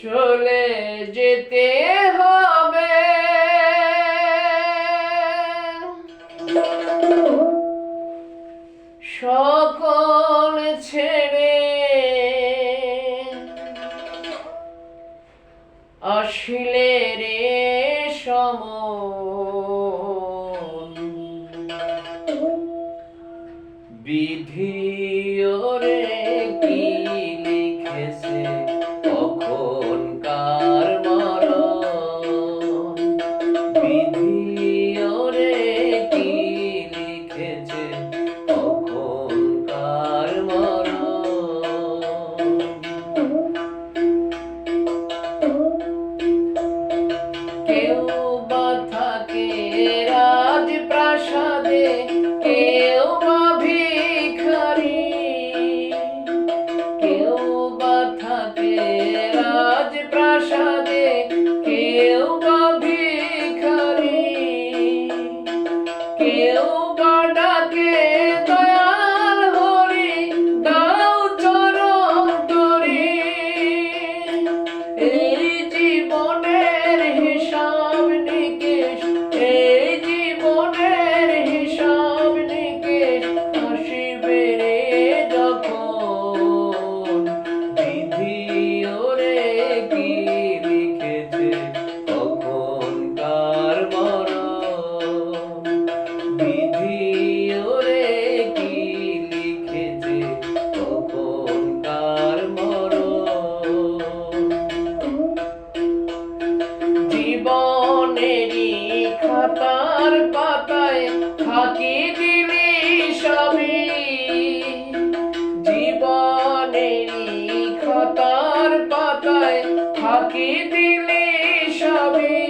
চলে যেতে হবে। সকল ছেড়ে বিধিও রে কি লিখেছে? কখন কার মর বিধি জীবনেরই খাতার পাতায় থাকি দিলি সবই। জীবনেরই খাতার পাতায় ফাঁকি দিলি সবই।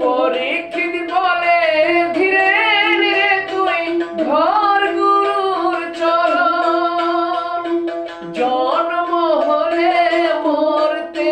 পরীক্ষিত ধীরে তুই মরতে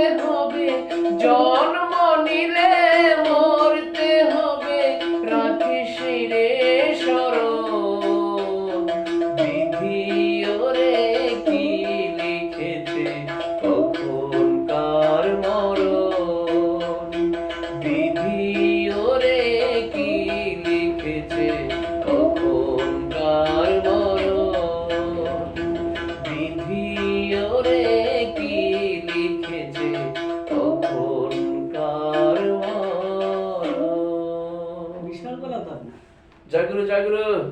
잘 그려 잘 그려